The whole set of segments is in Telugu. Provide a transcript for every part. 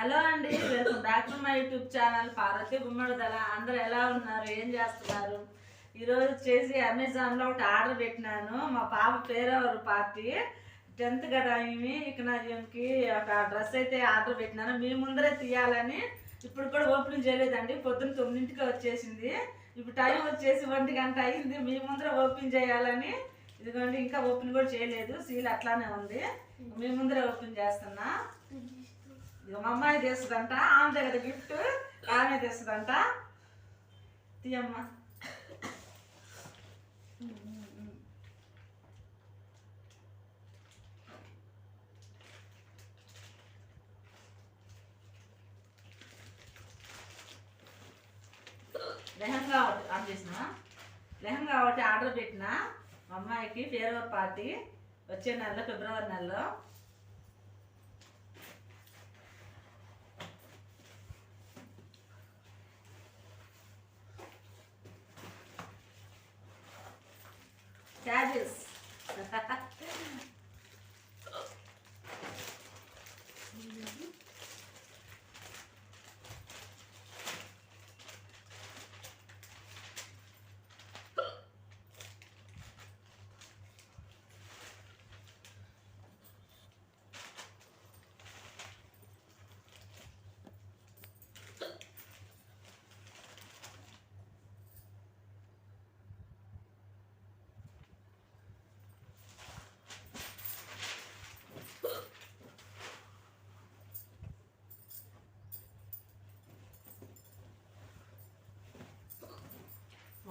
హలో అండి welcome back to my YouTube channel Parvathi Gummadadala. అందరూ ఎలా ఉన్నారు? ఏం చేస్తున్నారు? ఈరోజు వచ్చేసి అమెజాన్లో ఒకటి ఆర్డర్ పెట్టినాను. మా పాప పేరెవరు పార్టీ. టెన్త్ కదా ఇవి ఇక నాకి ఒక డ్రెస్ అయితే ఆర్డర్ పెట్టినాను. మీ ముందరే తీయాలని ఇప్పుడు కూడా ఓపెన్ చేయలేదండి. పొద్దున్న తొమ్మిదింటికి వచ్చేసింది. ఇప్పుడు టైం వచ్చేసి ఒంటి గంట అయింది. మీ ముందర ఓపెన్ చేయాలని ఇదిగోండి ఇంకా ఓపెన్ కూడా చేయలేదు. సీల్ అట్లానే ఉంది. మీ ముందరే ఓపెన్ చేస్తున్నా. ఇక మా అమ్మాయి తెస్తుందంట ఆమె దగ్గర గిఫ్ట్ ఆమె తెస్తుందంట. తీయమ్మ. లెహంగా ఒకటి ఆన్ చేసిన. లెహంగా ఒకటి ఆర్డర్ పెట్టిన మా అమ్మాయికి ఫేర్వర్ పార్టీ వచ్చే నెలలో ఫిబ్రవరి నెలలో. rezar.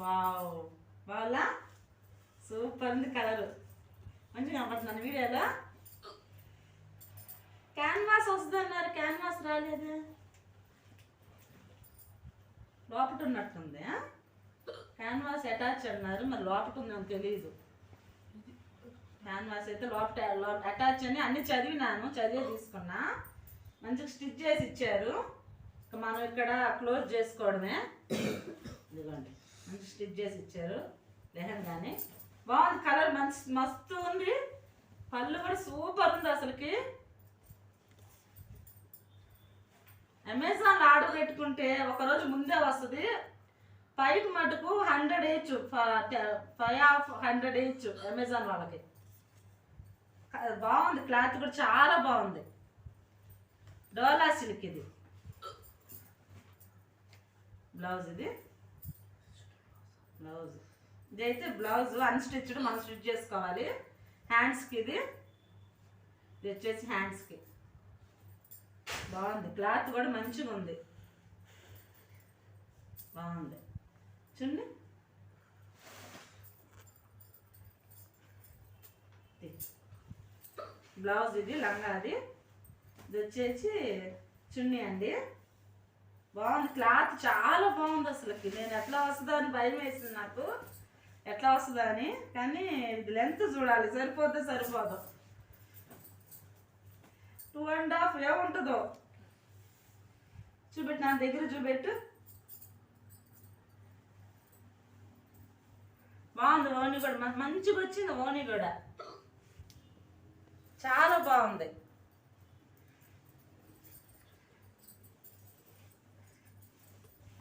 వావ్. వాళ్ళ సూపర్ ఉంది కలరు. మంచిగా కనపడుతున్నాను వీడియోలో. క్యాన్వాస్ వస్తుంది అన్నారు క్యాన్వాస్ రాలేదు? లోపల ఉన్నట్టుంది క్యాన్వాస్ అటాచ్ అన్నారు. మరి లోపల ఉందని తెలియదు క్యాన్వాస్ అయితే లోపట అటాచ్ అని అన్ని చదివినాను. చదివే తీసుకున్నా. మంచిగా స్టిచ్ చేసి ఇచ్చారు. ఇక మనం ఇక్కడ క్లోజ్ చేసుకోవడమే. ఇదిగోండి. స్టిచ్ చేసి ఇచ్చారు. లెహంగాని. బాగుంది. కలర్ మంచి మస్తు ఉంది. పళ్ళు కూడా సూపర్ ఉంది అసలుకి. అమెజాన్ ఆర్డర్ పెట్టుకుంటే ఒకరోజు ముందే వస్తుంది. పైకి మటుకు హండ్రెడ్ వేయచ్చు. ఫైవ్ ఆఫ్ హండ్రెడ్ వేయచ్చు అమెజాన్ వాళ్ళకి. బాగుంది. క్లాత్ కూడా చాలా బాగుంది. డోలా సిల్క్ ఇది. బ్లౌజ్ ఇది. బ్లౌజ్. ఇదైతే బ్లౌజ్ అన్స్టిచ్డ్ మనం స్టిచ్ చేసుకోవాలి. హ్యాండ్స్కి ఇది. ఇది వచ్చేసి హ్యాండ్స్కి బాగుంది. క్లాత్ కూడా మంచిగా ఉంది. బాగుంది. చూడండి. బ్లౌజ్ ఇది లంగా అది. ఇది వచ్చేసి చున్నీ అండి. బాగుంది. క్లాత్ చాలా బాగుంది అసలుకి నేను ఎట్లా వస్తుందో అని భయం వేసింది నాకు. ఎట్లా వస్తుందో అని. కానీ ఇది లెంత్ చూడాలి. సరిపోతే సరిపోదు. టూ అండ్ హాఫ్ ఏముంటుందో? చూపెట్టు నా దగ్గర చూపెట్టు. బాగుంది ఓని కూడా మంచిగా వచ్చింది ఓని కూడా చాలా బాగుంది.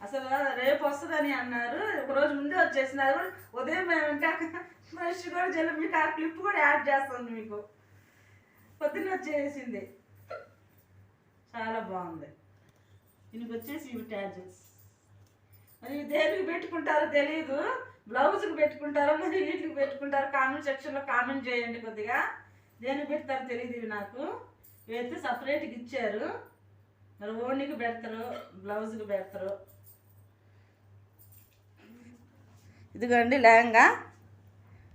అసలు రేపు వస్తుందని అన్నారు. ఒక రోజు ముందే వచ్చేసినారు. ఉదయం మేము ఇంకా కూడా జల్లు మీకు ఆ క్లిప్ కూడా యాడ్ చేస్తుంది మీకు. పొద్దున్న వచ్చేసింది. చాలా బాగుంది. దీనికి వచ్చేసి ఇవి ట్యాజెస్ మరి దేనికి పెట్టుకుంటారో తెలియదు బ్లౌజ్కి పెట్టుకుంటారో మరి వీటికి పెట్టుకుంటారో కామెంట్ సెక్షన్లో కామెంట్ చేయండి కొద్దిగా. దేనికి పెడతారో తెలియదు ఇవి నాకు. ఇవైతే సపరేట్గా ఇచ్చారు. మరి ఓన్లీకి పెడతారు బ్లౌజ్కి పెడతారు. ఇదిగోండి లెహంగా.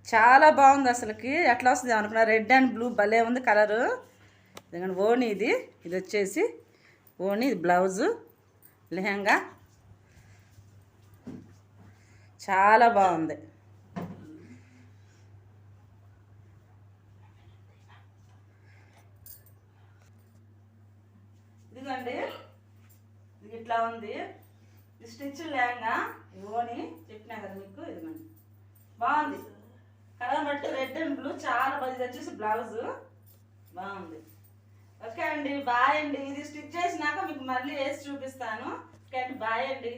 చాలా బాగుంది అసలుకి. ఎట్లా వస్తుంది అనుకున్నా? రెడ్ అండ్ బ్లూ భలే ఉంది కలరు. ఇదిగోండి ఓణి ఇది. ఇది వచ్చేసి ఓణి ఇది బ్లౌజు లెహంగా. చాలా బాగుంది. ఇదిగోండి. ఇది ఇట్లా ఉంది. ఇది స్టిచ్ లెహంగా ఓని చెప్పినా కదా మీకు ఇదిగోండి బాగుంది. కలర్ బట్టి రెడ్ అండ్ బ్లూ చాలా బాగా ఇది వచ్చేసి బ్లౌజ్. బాగుంది. ఓకే అండి బాయ్ అండి. ఇది స్టిచ్ చేసినాక మీకు మళ్ళీ వేసి చూపిస్తాను. కానీ బాయ్ అండి.